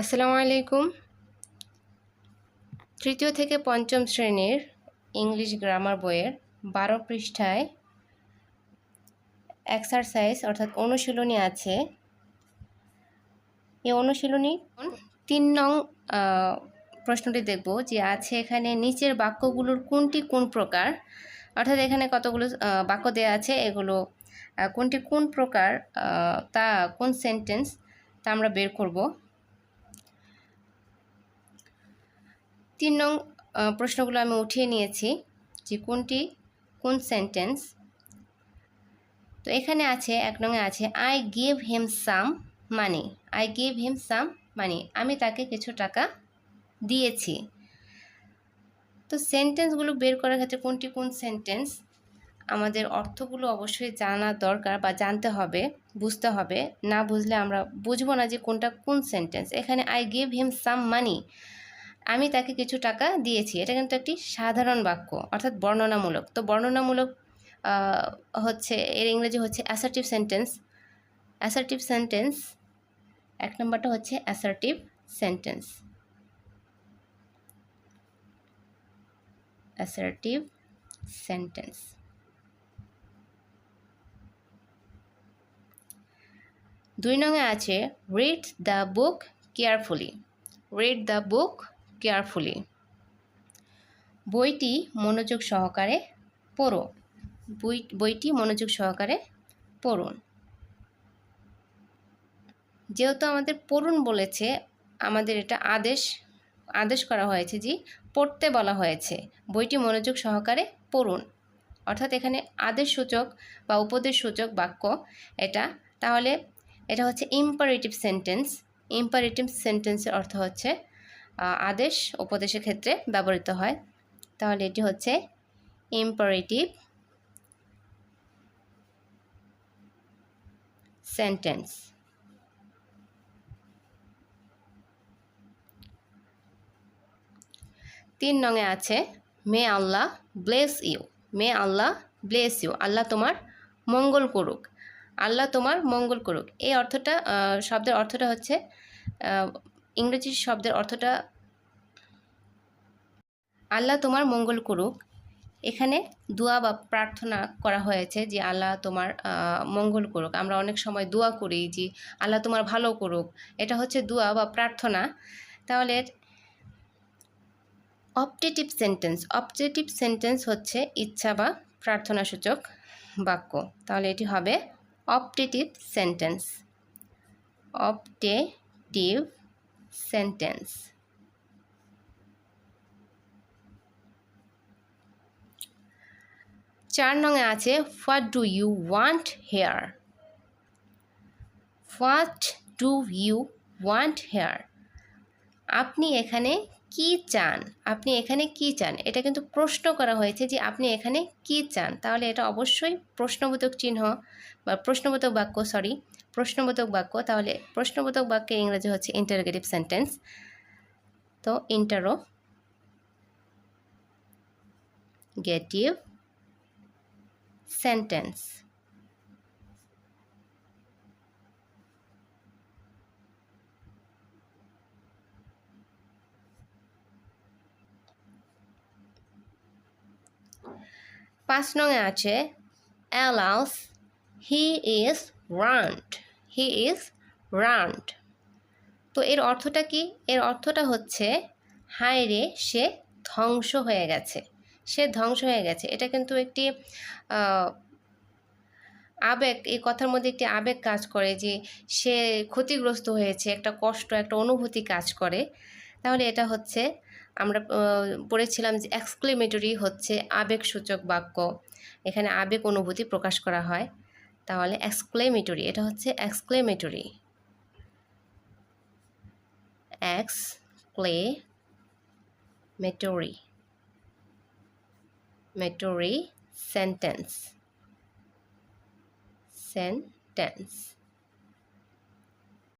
আসসালামু আলাইকুম। তৃতীয় থেকে পঞ্চম শ্রেণির ইংলিশ গ্রামার বইয়ের বারো পৃষ্ঠায় এক্সারসাইজ অর্থাৎ অনুশীলনী আছে। এই অনুশীলনী তিন নং প্রশ্নটি দেখব যে আছে এখানে নিচের বাক্যগুলোর কোনটি কোন প্রকার? অর্থাৎ এখানে কতগুলো বাক্য দেওয়া আছে, এগুলো কোনটি কোন প্রকার তা কোন সেন্টেন্স তা আমরা বের করব। তিন নং প্রশ্নগুলো আমি উঠিয়ে নিয়েছি যে কোনটি, কোন সেন্টেন্স তো এখানে আছে, এক নঙে আছে I give him some money I give him some money আমি তাকে কিছু টাকা দিয়েছি। তো সেন্টেন্সগুলো বের করার ক্ষেত্রে কোনটি, কোন সেন্টেন্স আমাদের অর্থগুলো অবশ্যই জানা দরকার বা জানতে হবে, বুঝতে হবে। না বুঝলে আমরা বুঝব না যে কোনটা কোন সেন্টেন্স এখানে I give him some money আমি তাকে কিছু টাকা দিয়েছি। এটা কিন্তু একটি সাধারণ বাক্য, অর্থাৎ বর্ণনামূলক। তো বর্ণনামূলক হচ্ছে, এর ইংরেজি হচ্ছে অ্যাসার্টিভ সেন্টেন্স অ্যাসার্টিভ সেন্টেন্স এক নম্বরটা হচ্ছে অ্যাসার্টিভ সেন্টেন্স অ্যাসার্টিভ সেন্টেন্স দুই নঙে আছে read the book carefully read the book carefully. বইটি মনোযোগ সহকারে পড়ো। বই, বইটি মনোযোগ সহকারে পড়ুন। যেহেতু আমাদের পড়ুন বলেছে, আমাদের এটা আদেশ আদেশ করা হয়েছে যে পড়তে বলা হয়েছে। বইটি মনোযোগ সহকারে পড়ুন। অর্থাৎ এখানে আদেশ সূচক বা উপদেশ সূচক বাক্য এটা, তাহলে এটা হচ্ছে ইম্পারেটিভ সেন্টেন্স ইম্পারেটিভ সেন্টেন্সের অর্থ হচ্ছে আদেশ উপদেশের ক্ষেত্রে ব্যবহৃত হয়। তাহলে এটি হচ্ছে ইম্পারেটিভ সেন্টেন্স তিন নঙে আছে, may Allah bless you may Allah bless you আল্লাহ তোমার মঙ্গল করুক। আল্লাহ তোমার মঙ্গল করুক। এই অর্থটা শব্দের অর্থটা হচ্ছে ইংরেজি শব্দের অর্থটা আল্লাহ তোমার মঙ্গল করুক। এখানে দোয়া বা প্রার্থনা করা হয়েছে যে আল্লাহ তোমার মঙ্গল করুক। আমরা অনেক সময় দোয়া করি যে আল্লাহ তোমার ভালো করুক। এটা হচ্ছে দোয়া বা প্রার্থনা। তাহলে অপটেটিভ সেন্টেন্স অপটেটিভ সেন্টেন্স হচ্ছে ইচ্ছা বা প্রার্থনাসূচক বাক্য। তাহলে এটি হবে অপটেটিভ সেন্টেন্স। অপটেটিভ সেন্টেন্স চার নঙে আছে what do you want here what do you want here আপনি এখানে কি চান? আপনি এখানে কি চান? এটা কিন্তু প্রশ্ন করা হয়েছে যে আপনি এখানে কি চান? তাহলে এটা অবশ্যই প্রশ্নবোধক চিহ্ন বা প্রশ্নবোধক বাক্য সরি প্রশ্নবোধক বাক্য। তাহলে প্রশ্নবোধক বাক্যের ইংরেজি হচ্ছে ইন্টারোগেটিভ সেন্টেন্স তো ইন্টারো গেটিভ সেন্টেন্স পাঁচ নঙে আছে alas he is ruined he is ruined তো এর অর্থটা কি? এর অর্থটা হচ্ছে, হায় রে, সে ধ্বংস হয়ে গেছে, সে ধ্বংস হয়ে গেছে। এটা কিন্তু একটি আবেগ, এই কথার মধ্যে একটি আবেগ কাজ করে যে সে ক্ষতিগ্রস্ত হয়েছে, একটা কষ্ট, একটা অনুভূতি কাজ করে। তাহলে এটা হচ্ছে, আমরা পড়েছিলাম যে এক্সক্লেমেটরি হচ্ছে আবেগসূচক বাক্য। এখানে আবেগ অনুভূতি প্রকাশ করা হয়। তাহলে এক্সক্লেমেটরি এটা হচ্ছে এক্সক্লেমেটরি এক্সক্লেমেটরি মেটরি সেন্টেন্স সেন্টেন্স